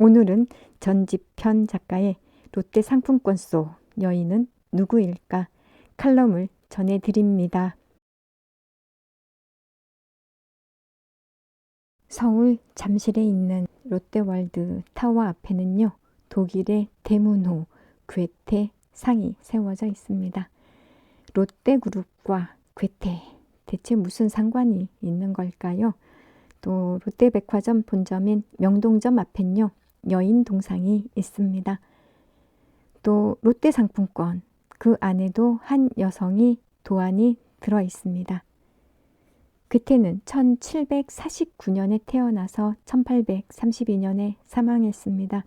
오늘은 전지편 작가의 롯데 상품권 속 여인은 누구일까 칼럼을 전해드립니다. 서울 잠실에 있는 롯데월드 타워 앞에는요. 독일의 대문호 괴테 상이 세워져 있습니다. 롯데그룹과 괴테 대체 무슨 상관이 있는 걸까요? 또 롯데백화점 본점인 명동점 앞엔요. 여인 동상이 있습니다. 또 롯데 상품권 그 안에도 한 여성이 도안이 들어 있습니다. 그때는 1749년에 태어나서 1832년에 사망했습니다.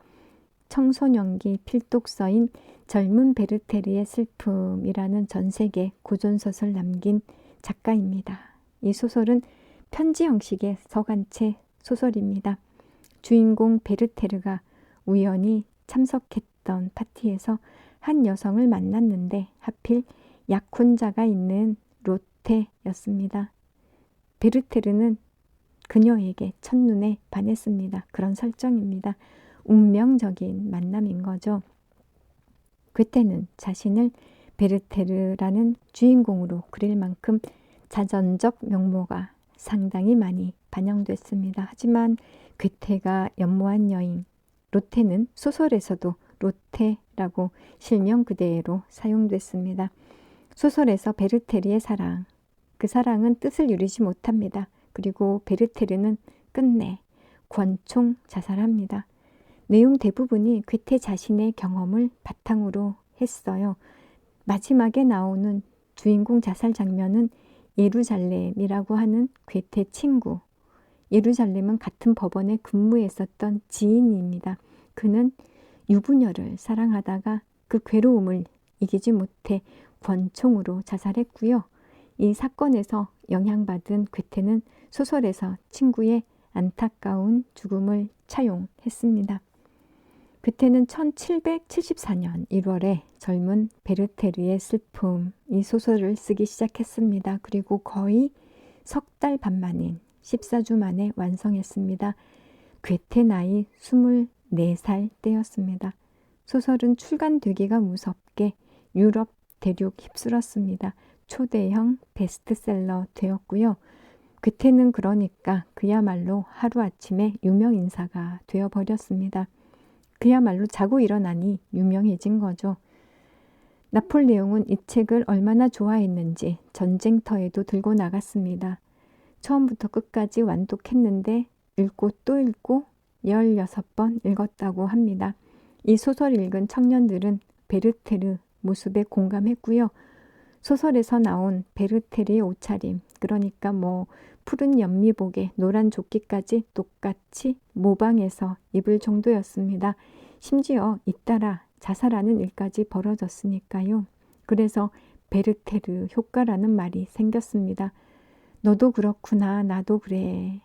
청소년기 필독서인 젊은 베르테르의 슬픔이라는 전 세계 고전소설 남긴 작가입니다. 이 소설은 편지 형식의 서간체 소설입니다. 주인공 베르테르가 우연히 참석했던 파티에서 한 여성을 만났는데 하필 약혼자가 있는 로테였습니다. 베르테르는 그녀에게 첫눈에 반했습니다. 그런 설정입니다. 운명적인 만남인 거죠. 그때는 자신을 베르테르라는 주인공으로 그릴 만큼 자전적 명모가 상당히 많이 반영됐습니다. 하지만 괴테가 연모한 여인 로테는 소설에서도 로테라고 실명 그대로 사용됐습니다. 소설에서 베르테르의 사랑, 그 사랑은 뜻을 이루지 못합니다. 그리고 베르테르는 끝내 권총 자살합니다. 내용 대부분이 괴테 자신의 경험을 바탕으로 했어요. 마지막에 나오는 주인공 자살 장면은 예루살렘이라고 하는 괴테 친구. 예루살렘은 같은 법원에 근무했었던 지인입니다. 그는 유부녀를 사랑하다가 그 괴로움을 이기지 못해 권총으로 자살했고요. 이 사건에서 영향받은 괴테는 소설에서 친구의 안타까운 죽음을 차용했습니다. 괴테는 1774년 1월에 젊은 베르테르의 슬픔 이 소설을 쓰기 시작했습니다. 그리고 거의 석 달 반 만인 14주 만에 완성했습니다. 괴테 나이 24살 때였습니다. 소설은 출간되기가 무섭게 유럽 대륙 휩쓸었습니다. 초대형 베스트셀러 되었고요. 괴테는 그러니까 그야말로 하루아침에 유명 인사가 되어버렸습니다. 그야말로 자고 일어나니 유명해진 거죠. 나폴레옹은 이 책을 얼마나 좋아했는지 전쟁터에도 들고 나갔습니다. 처음부터 끝까지 완독했는데 읽고 또 읽고 16번 읽었다고 합니다. 이 소설 읽은 청년들은 베르테르 모습에 공감했고요. 소설에서 나온 베르테르의 옷차림, 그러니까 뭐 푸른 연미복에 노란 조끼까지 똑같이 모방해서 입을 정도였습니다. 심지어 잇따라 자살하는 일까지 벌어졌으니까요. 그래서 베르테르 효과라는 말이 생겼습니다. 너도 그렇구나, 나도 그래.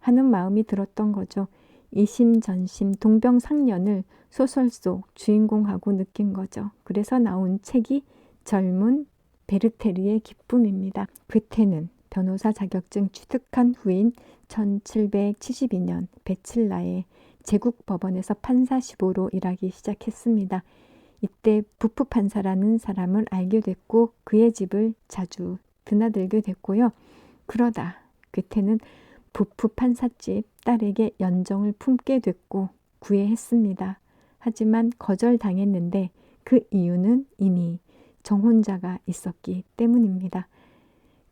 하는 마음이 들었던 거죠. 이심전심 동병상련을 소설 속 주인공하고 느낀 거죠. 그래서 나온 책이 젊은 베르테르의 기쁨입니다. 괴테는 변호사 자격증 취득한 후인 1772년 베칠라의 제국 법원에서 판사 15로 일하기 시작했습니다. 이때 부프 판사라는 사람을 알게 됐고 그의 집을 자주 드나들게 됐고요. 그러다 괴테는 부프 판사집 딸에게 연정을 품게 됐고 구애했습니다. 하지만 거절당했는데 그 이유는 이미 정혼자가 있었기 때문입니다.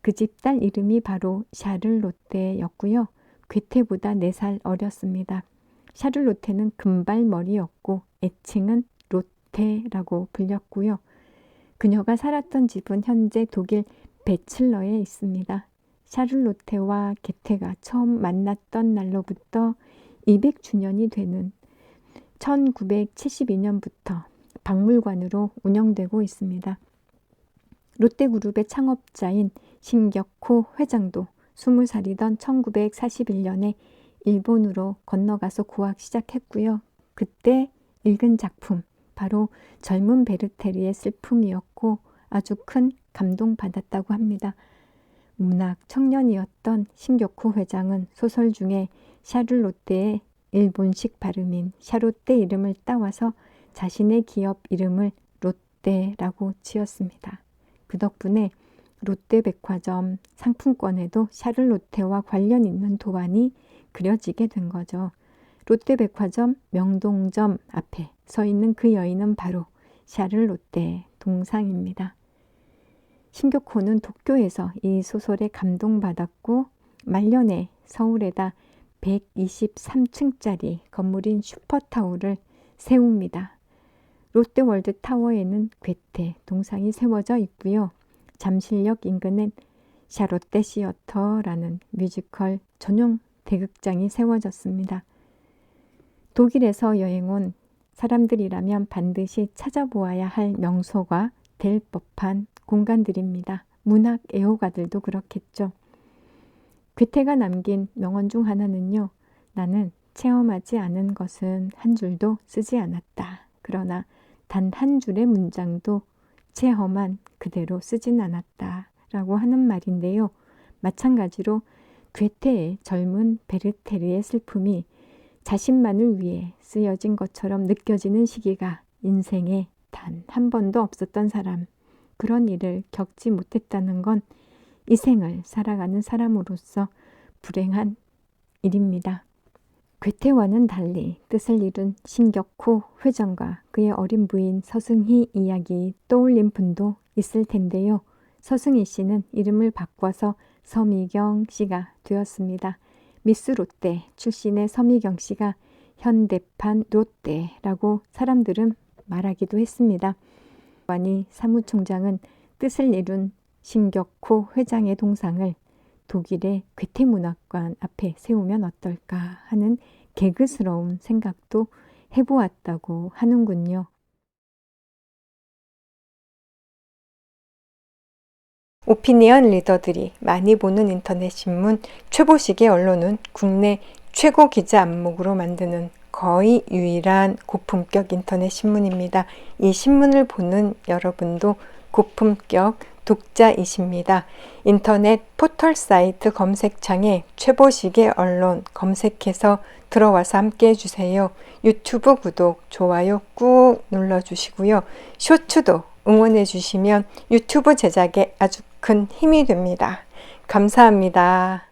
그 집 딸 이름이 바로 샤를로테였고요. 괴테보다 4살 어렸습니다. 샤를로테는 금발머리였고 애칭은 로테라고 불렸고요. 그녀가 살았던 집은 현재 독일 베칠러에 있습니다. 샤를로테와 게테가 처음 만났던 날로부터 200주년이 되는 1972년부터 박물관으로 운영되고 있습니다. 롯데그룹의 창업자인 신격호 회장도 20살이던 1941년에 일본으로 건너가서 구학 시작했고요. 그때 읽은 작품 바로 젊은 베르테르의 슬픔이었고 아주 큰 감동받았다고 합니다. 문학 청년이었던 신격호 회장은 소설 중에 샤를롯테의 일본식 발음인 샤롯데 이름을 따와서 자신의 기업 이름을 롯데라고 지었습니다. 그 덕분에 롯데백화점 상품권에도 샤를롯테와 관련 있는 도안이 그려지게 된 거죠. 롯데백화점 명동점 앞에 서 있는 그 여인은 바로 샤를롯테 동상입니다. 신격호는 도쿄에서 이 소설에 감동받았고 말년에 서울에다 123층짜리 건물인 슈퍼타워를 세웁니다. 롯데월드 타워에는 괴테 동상이 세워져 있고요. 잠실역 인근엔 샤롯데 시어터라는 뮤지컬 전용 대극장이 세워졌습니다. 독일에서 여행 온 사람들이라면 반드시 찾아보아야 할 명소가 될 법한 공간들입니다. 문학 애호가들도 그렇겠죠. 괴테가 남긴 명언 중 하나는요. 나는 체험하지 않은 것은 한 줄도 쓰지 않았다. 그러나 단 한 줄의 문장도 체험한 그대로 쓰진 않았다. 라고 하는 말인데요. 마찬가지로 괴테의 젊은 베르테르의 슬픔이 자신만을 위해 쓰여진 것처럼 느껴지는 시기가 인생에 단 한 번도 없었던 사람, 그런 일을 겪지 못했다는 건 이 생을 살아가는 사람으로서 불행한 일입니다. 괴테와는 달리 뜻을 잃은 신격호 회장과 그의 어린 부인 서승희 이야기 떠올린 분도 있을 텐데요. 서승희 씨는 이름을 바꿔서 서미경 씨가 되었습니다. 미스 롯데 출신의 서미경 씨가 현대판 롯데라고 사람들은 말하기도 했습니다. 와니 사무총장은 뜻을 이룬 신격호 회장의 동상을 독일의 괴테문학관 앞에 세우면 어떨까 하는 개그스러운 생각도 해보았다고 하는군요. 오피니언 리더들이 많이 보는 인터넷 신문 최보식의 언론은 국내 최고 기자 안목으로 만드는 거의 유일한 고품격 인터넷 신문입니다. 이 신문을 보는 여러분도 고품격 독자이십니다. 인터넷 포털 사이트 검색창에 최보식의 언론 검색해서 들어와서 함께 해주세요. 유튜브 구독, 좋아요 꾹 눌러주시고요. 쇼츠도 응원해주시면 유튜브 제작에 아주 큰 힘이 됩니다. 감사합니다.